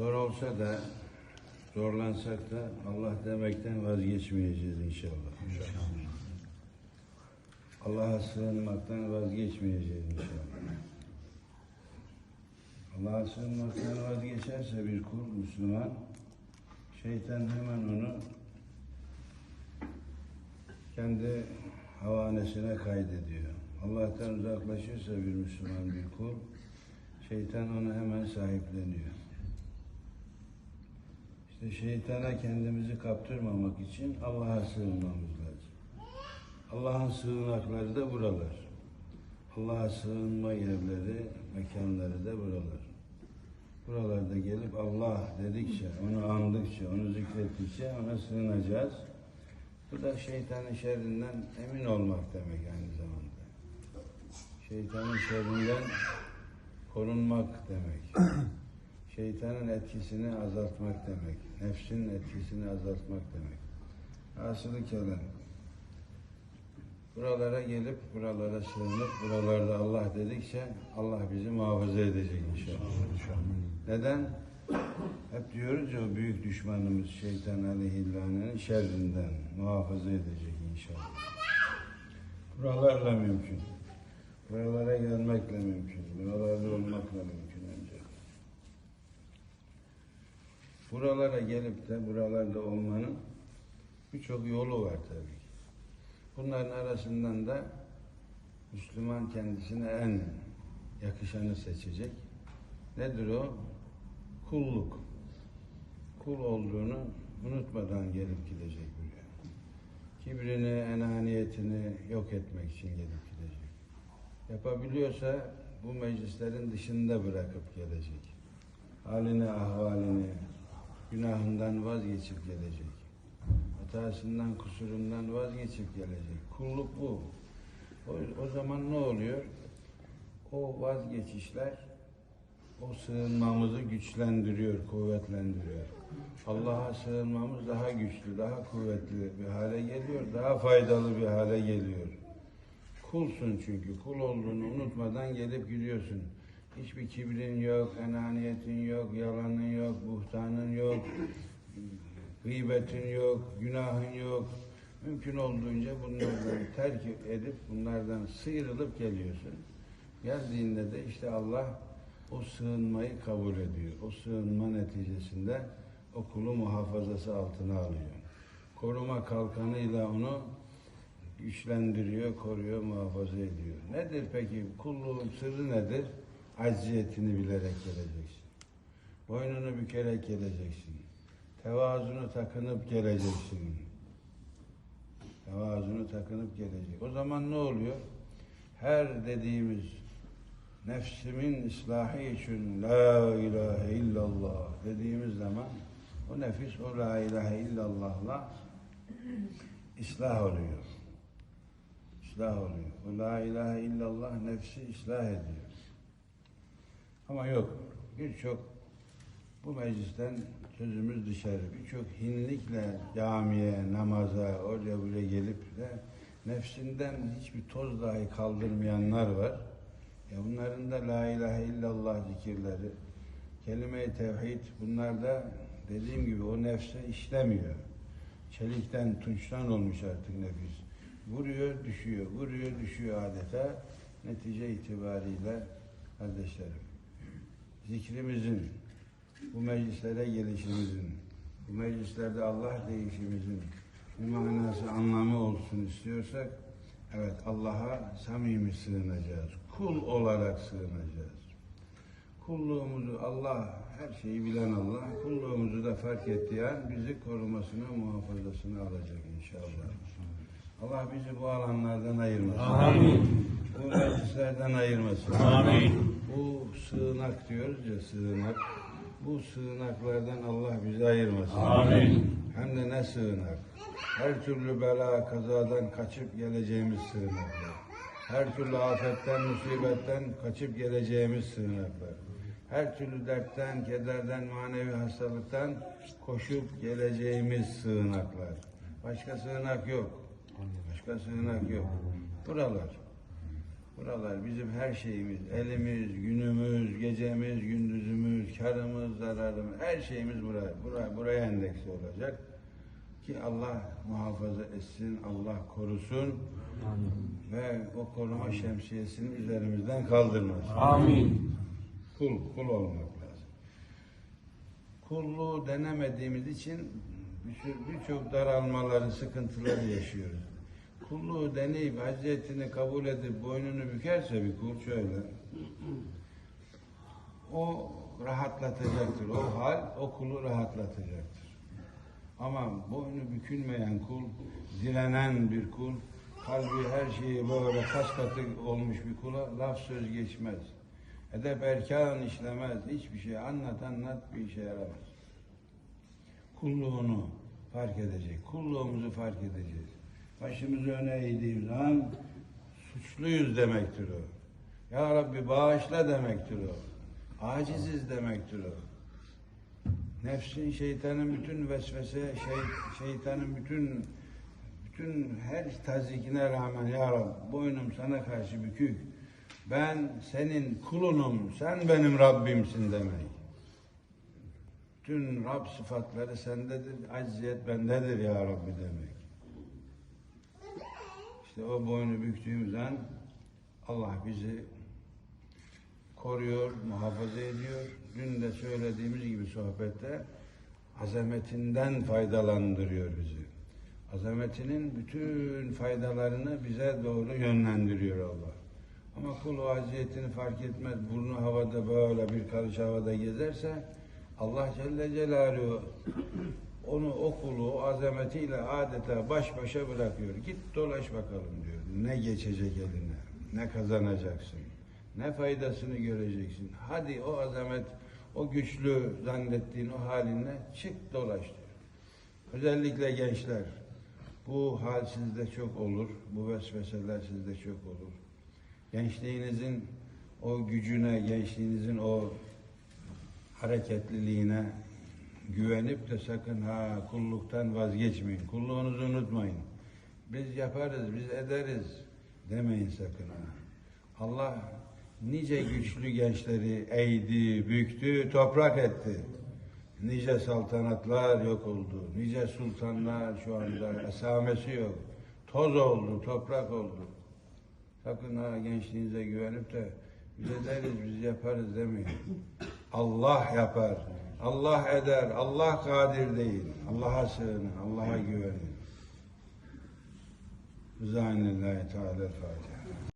Zor olsa da, zorlansak da Allah demekten vazgeçmeyeceğiz inşallah. Allah'a sığınmaktan vazgeçmeyeceğiz inşallah. Allah'a sığınmaktan vazgeçerse bir kul Müslüman, şeytan hemen onu kendi havanesine kaydediyor. Allah'tan uzaklaşırsa bir Müslüman bir kul, şeytan onu hemen sahipleniyor. Şeytana kendimizi kaptırmamak için Allah'a sığınmamız lazım. Allah'ın sığınakları da buralar. Allah'a sığınma yerleri, mekanları da buralar. Buralarda gelip Allah dedikçe, onu andıkça, onu zikrettikçe ona sığınacağız. Bu da şeytanın şerrinden emin olmak demek aynı zamanda. Şeytanın şerrinden korunmak demek. Şeytanın etkisini azaltmak demek. Nefsin etkisini azaltmak demek. Hasılı kelam. Buralara gelip, buralara sığınıp, buralarda Allah dedikçe Allah bizi muhafaza edecek inşallah. Neden? Hep diyoruz ya o büyük düşmanımız şeytan aleyhillânenin şerrinden muhafaza edecek inşallah. Buralarla mümkün. Buralara gelmekle mümkün. Buralarda olmakla mümkün Buralara gelip de buralarda olmanın birçok yolu var tabii ki. Bunların arasından da Müslüman kendisine en yakışanı seçecek. Nedir o? Kulluk. Kul olduğunu unutmadan gelip gidecek buraya. Kibrini, enaniyetini yok etmek için gelip gidecek. Yapabiliyorsa bu meclislerin dışında bırakıp gelecek. Halini, ahvalini, günahından vazgeçip gelecek. Hatasından, kusurundan vazgeçip gelecek. Kulluk bu. O, o zaman ne oluyor? O vazgeçişler o sığınmamızı güçlendiriyor, kuvvetlendiriyor. Allah'a sığınmamız daha güçlü, daha kuvvetli bir hale geliyor, daha faydalı bir hale geliyor. Kulsun çünkü, kul olduğunu unutmadan gelip gidiyorsun. Hiçbir kibrin yok, enaniyetin yok, yalanın yok, buhtanın yok, gıybetin yok, günahın yok. Mümkün olduğunca bunlardan terk edip, bunlardan sıyrılıp geliyorsun. Geldiğinde de işte Allah o sığınmayı kabul ediyor. O sığınma neticesinde o kulu muhafazası altına alıyor. Koruma kalkanıyla onu güçlendiriyor, koruyor, muhafaza ediyor. Nedir peki? Kulluğun sırrı nedir? Acziyetini bilerek geleceksin. Boynunu bükerek geleceksin. Tevazunu takınıp geleceksin. Tevazunu takınıp gelecek. O zaman ne oluyor? Her dediğimiz nefsimin ıslahı için La ilahe illallah dediğimiz zaman o nefis o La ilahe illallah'la ıslah oluyor. Islah oluyor. O La ilahe illallah nefsi ıslah ediyor. Ama yok. Birçok bu meclisten sözümüz dışarı. Birçok hinlikle camiye, namaza, oraya buraya gelip de nefsinden hiçbir toz dahi kaldırmayanlar var. Ya bunların da la ilahe illallah zikirleri, kelime-i tevhid bunlar da dediğim gibi o nefse işlemiyor. Çelikten, tunçtan olmuş artık nefis. Vuruyor, düşüyor, vuruyor, düşüyor adeta. Netice itibariyle kardeşlerim, zikrimizin, bu meclislere gelişimizin, bu meclislerde Allah deyişimizin bir manası, anlamı olsun istiyorsak, evet Allah'a samimi sığınacağız. Kul olarak sığınacağız. Kulluğumuzu Allah, her şeyi bilen Allah, kulluğumuzu da fark ettiği an bizi korumasına, muhafazasına alacak inşallah. Allah bizi bu alanlardan ayırmasın. Amin. Bu meclislerden ayırmasın. Amin. Bu sığınak diyoruz ya sığınak. Bu sığınaklardan Allah bizi ayırmasın. Amin. Hem de ne sığınak. Her türlü bela, kazadan kaçıp geleceğimiz sığınaklar. Her türlü afetten, musibetten kaçıp geleceğimiz sığınaklar. Her türlü dertten, kederden, manevi hastalıktan koşup geleceğimiz sığınaklar. Başka sığınak yok. Başka sığınak yok. Buralar. Buralar bizim her şeyimiz, elimiz, günümüz, gecemiz, gündüzümüz, karımız, zararımız, her şeyimiz buraya, buraya, buraya endeksli olacak. Ki Allah muhafaza etsin, Allah korusun ve o koruma şemsiyesini üzerimizden kaldırmasın. Amin. Kul, kul olmak lazım. Kulluğu denemediğimiz için birçok daralmaları, sıkıntıları yaşıyoruz. Kulluğu deneyip hazretini kabul edip boynunu bükerse bir kul şöyle, o rahatlatacaktır. O hal o kulu rahatlatacaktır. Ama boynu bükülmeyen kul, direnen bir kul, kalbi her şeyi böyle kas katı olmuş bir kula laf söz geçmez. Edep erkan işlemez. Hiçbir şey anlat anlat bir işe yaramaz. Kulluğunu fark edecek. Kulluğumuzu fark edeceğiz. Başımızı öne eğdiğimiz zaman suçluyuz demektir o. Ya Rabbi bağışla demektir o. Aciziz demektir o. Nefsin, şeytanın bütün vesvese, şey, şeytanın bütün bütün her tazikine rağmen ya Rabbi boynum sana karşı bükük. Ben senin kulunum, sen benim Rabbimsin demek. Bütün Rab sıfatları sendedir, acziyet bendedir ya Rabbi demek. İşte o boynu büktüğümüz an Allah bizi koruyor, muhafaza ediyor. Dün de söylediğimiz gibi sohbette azametinden faydalandırıyor bizi. Azametinin bütün faydalarını bize doğru yönlendiriyor Allah. Ama kul o fark etmez. Burnu havada böyle bir karış havada gezerse Allah Celle Celaluhu onu o kulu o azametiyle adeta baş başa bırakıyor. Git dolaş bakalım diyor. Ne geçecek eline, ne kazanacaksın, ne faydasını göreceksin. Hadi o azamet, o güçlü zannettiğin o halinle çık dolaş diyor. Özellikle gençler. Bu hal sizde çok olur. Bu vesveseler sizde çok olur. Gençliğinizin o gücüne, gençliğinizin o hareketliliğine güvenip de sakın ha kulluktan vazgeçmeyin. Kulluğunuzu unutmayın. Biz yaparız, biz ederiz demeyin sakın ha. Allah nice güçlü gençleri eğdi, büktü, toprak etti. Nice saltanatlar yok oldu. Nice sultanlar şu anda esamesi yok. Toz oldu, toprak oldu. Sakın ha gençliğinize güvenip de biz ederiz, biz yaparız demeyin. Allah yapar, Allah eder, Allah kadir değil. Allah'a sığının, Allah'a güvenin. Rızanillahi Teala Fatiha.